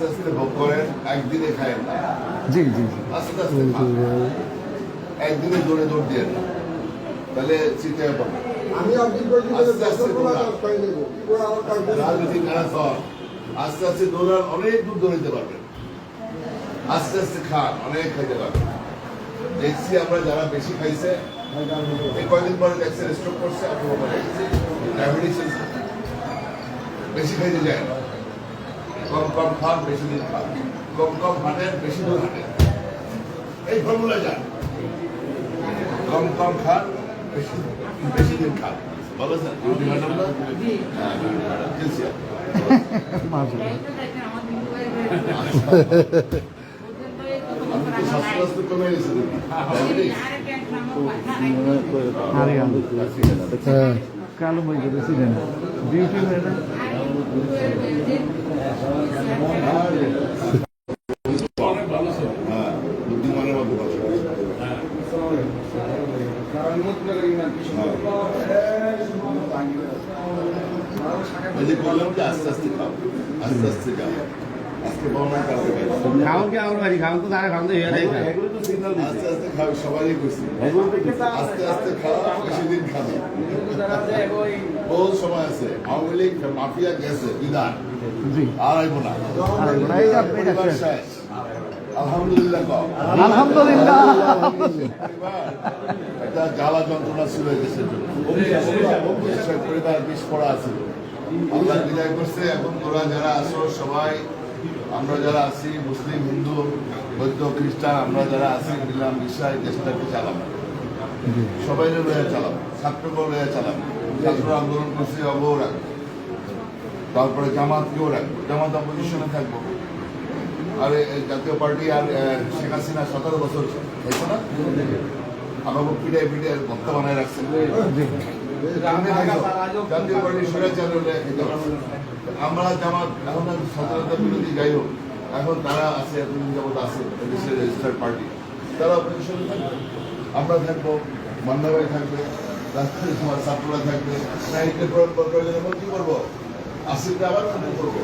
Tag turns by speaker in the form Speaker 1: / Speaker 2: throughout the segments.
Speaker 1: আস্তে আস্তে ভোগ করেন একদিনে খায়েন না।
Speaker 2: জি জি জি।
Speaker 1: আস্তে আস্তে একদিনে দৌড়ে দৌড় দিয়ে না তাহলে চিন্তা পাবে
Speaker 3: আমি
Speaker 1: আস্তে আস্তে রাজনীতি খারাপ হওয়ার। আস্তে আস্তে দৌড়ান অনেক দূর দৌড়াতে পারবেন আস্তে আস্তে খান অনেক খাইতে পারবেন দেখছি আমরা যারা বেশি খাইছে এই কয়দিন পরে দেখছে স্ট্রোক করছে আপনার ডায়াবেটিস বেশি খাইতে যায় না। কম কম খান বেশি দিন খান কম কম হাঁটেন বেশি দূর হাঁটেন এই ফর্মুলা যান কম কম খান বেশি বেশি দিন খান ভালো স্যার। বিউটি ম্যাডাম না হ্যাঁ বিউটি ম্যাডাম জিলসিয়া আমি তো স্বাস্থ্য স্বাস্থ্য কমে গেছে ডায়াবেটিস
Speaker 2: আরে হ্যাঁ কালো বই প্রেসিডেন্ট বিউটি ম্যাডাম
Speaker 1: আস্তে আস্তে খাও আস্তে আস্তে খাও।
Speaker 4: কি আমার বাড়ি খাও তো তারা তো
Speaker 1: আস্তে আস্তে খাও সবাই করছি আস্তে আস্তে খাও বেশি খাবে বহু সময় আছে আওয়ামী লীগ মাফিয়া গেছে বিধান আর আইব না
Speaker 2: আর আইবো না, এই যে- এই যে
Speaker 1: পরিবার
Speaker 2: শেষ।
Speaker 1: শেষ। আলহামদুলিল্লাহ
Speaker 2: আলহামদুলিল্লাহ
Speaker 1: একটা জ্বালা যন্ত্রণা ছিল দেশের পরিবার বিষ পড়া আছে। আল্লাহ বিদায় করছে এখন তোরা যারা আছো সবাই আমরা যারা আছি মুসলিম হিন্দু বৌদ্ধ খ্রিস্টান আমরা যারা আছি মিলাম বিশ্বাস দেশটাকে চালাবো। সবাই লয়ে চালাবো ছাত্রকে লয়ে চালাবো। ছাত্র আন্দোলন করছে অবও রাখব। তারপরে জামাতকেও রাখব। জামাত অপোজিশনে থাকব। আর জাতীয় পার্টি আর শেখ হাসিনা সতেরো বছর হয়েছে না? আমাকে পিড়ে পিড়ে ভক্তা বানায় রাখছে। জাতীয় পার্টি পারছে। আমরা জামাত এখন স্বাধীনতা বিরোধী যাই হোক এখন তারা আছে এতদিন যাবত আছে দেশের রেজিস্টার্ড পার্টি তারা অপোজিশনে থাকবে আমরা থাকব মান্নাভাই থাকবে রাষ্ট্রীয় সমাজ ছাত্ররা থাকবে নাইটে প্রয়োজনে কি করব আসিফকে আবার কি করব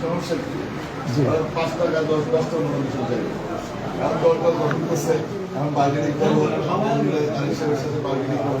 Speaker 1: সমস্যা কি আর পাঁচ টাকা দশ দশটা মনোনয়ন যাবে এখন দলটা গঠন করছে এখন বার্গেনিং করব তার হিসেবের সাথে বার্গেনিং করব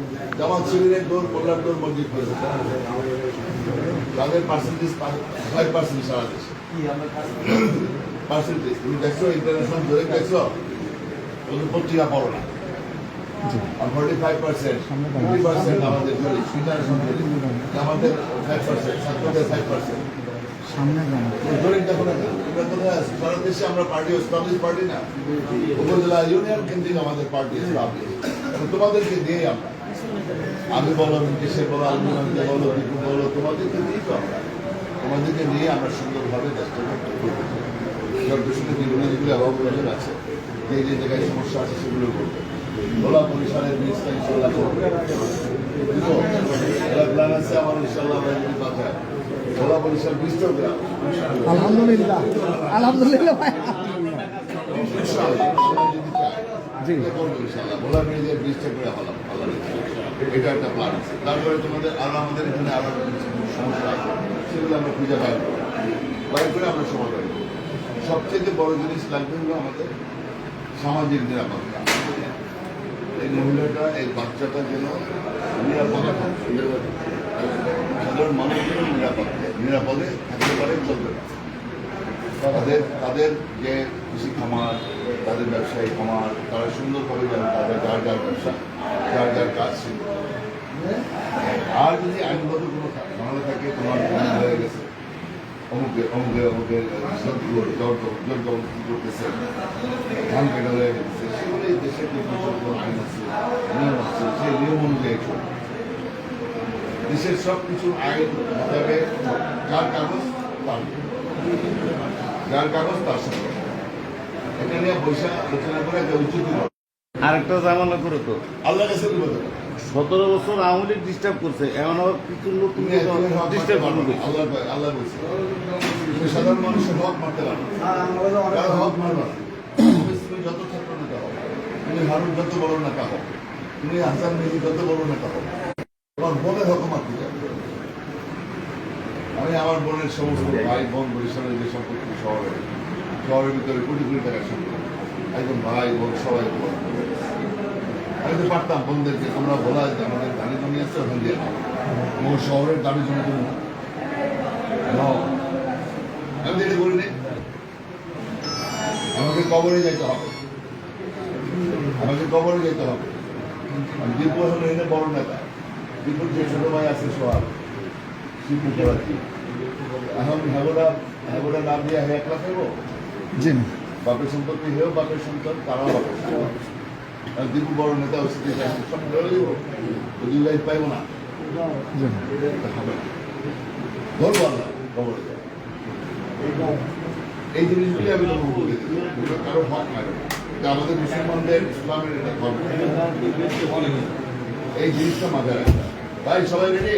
Speaker 1: জামাত শিবিরের দৌড় কল্যাণ মসজিদ করেছে তাদের পার্সেন্টেজ ফাইভ পার্সেন্ট সারা দেশে। পার্সেন্টেজ তুমি দেখছ ইন্টারন্যাশনাল ধরে দেখছ? ওদের পত্রিকা পড়ো না। Forty five percent fifty percent আমাদের ধরি ইন্টারন্যাশনাল ধরি আমাদের ফাইভ পার্সেন্ট ছাত্রদের ফাইভ পার্সেন্ট
Speaker 2: সামনে যান
Speaker 1: ধরেন দেখো না আমরা কোথায় আছি সারা দেশে আমরা পার্টি এস্টাবলিশ পার্টি না। উপজেলা ইউনিয়ন কেন্দ্রিক আমাদের পার্টি এস্টাবলিশ তোমাদেরকে দিয়ে আমরা। আমি বলো? দেশের বলো আলমিনকে বলো দীপু বলো তোমাদেরকে দিয়েই তো তোমাদেরকে নিয়ে আমরা সুন্দরভাবে দেশটাকে সব দেশে যেগুলো অভাব প্রয়োজন আছে যে যে জায়গায় সমস্যা আছে সেগুলো করব ভোলা পরিসরের ইনশাল্লাহ করব। প্ল্যান আছে আমার ইনশাল্লাহ ভোলা পরিসর গ্রাম
Speaker 2: আলহামদুলিল্লাহ। আলহামদুলিল্লাহ
Speaker 1: এটা একটা তারপরে তোমাদের আরও আমাদের এখানে সমস্যা সেগুলো আমরা করে আমরা সবচেয়ে বড় জিনিস লাগবে হলো আমাদের সামাজিক নিরাপত্তা। এই মহিলাটা, এই বাচ্চাটা যেন নিরাপদে। সাধারণ মানুষ যেন নিরাপদে নিরাপদে থাকতে পারে, চলতে পারে। তাদের তাদের যে কৃষি খামার, তাদের ব্যবসায়ী খামার, তারা সুন্দরভাবে যেন তাদের যার যার ব্যবসা, যার যার কাজ ছিল আর যদি আইনগত কোনো ঝামেলা থাকে, তোমার হয়ে গেছে, অমুকে অমুকে অমুকে জবরদস্তি করতেছে, ধান কেটে হয়ে গেছে, সেগুলো দেশের যে প্রচলিত আইন আছে, নিয়ম আছে সেই নিয়ম অনুযায়ী চলবে দেশের সব কিছু আইন হিসাবে যার কাগজ, তার। যার কাগজ তার সঙ্গে। নিয়ে পয়সা আলোচনা করে একটা উচিত।
Speaker 2: আরেকটা জামানা করে তো।
Speaker 1: আল্লাহর কাছে
Speaker 2: সতেরো বছর আওয়ামী লীগ ডিস্টার্ব করছে এমন আবার কিছু লোক
Speaker 1: তুমি হক
Speaker 2: ডিস্টার্ব করবে
Speaker 1: আল্লাহ আল্লাহ বলছে সাধারণ মানুষের হক মারতে পারো না।
Speaker 3: আর আমরা অনেক
Speaker 1: কারও হক মারবা না। যত ছাত্র নেতা হও তুমি হারুন যত বড় নেতা হও তুমি হাসান মেজি যত বড় নেতা হও তোমার বোনের হক মারতে যাবে। আমি আমার বোনের সমস্ত ভাই বোন বরিশালের যে সম্পত্তি শহরে, শহরের ভিতরে কোটি কোটি টাকার সম্পত্তি একদম ভাই বোন সবাই আমি তো পারতাম বোনদেরকে। তোমরা বলা যে আমাদের দাঁড়ি জমি আছে, ওখান দিয়ে নাও। শহরের দাঁড়ি জমি তুমি। আমি তো বলিনি আমাকে কবরে যেতে হবে। আমাকে কবরে যেতে হবে। দীপুর হলো এনে বড় নেতা। দীপুর যে ছোট ভাই আছে সোহাগ শিবু করাচ্ছি এখন হ্যাগোটা হ্যাগোটা নাম দিয়ে হ্যাঁ একলা খাব
Speaker 2: জি।
Speaker 1: বাপের সম্পত্তি হেও বাপের সন্তান তারাও বাপের দীপু বড় নেতা হচ্ছে লাইফ পাইবো না? ধরবো আল্লাহ যাও। এই জিনিসগুলি আমি তোমাকে বলে কারও হক নাই আমাদের মুসলমানদের ইসলামের এটা ধর্ম। এই জিনিসটা মাথায় হবে। ভাই সবাই রেডি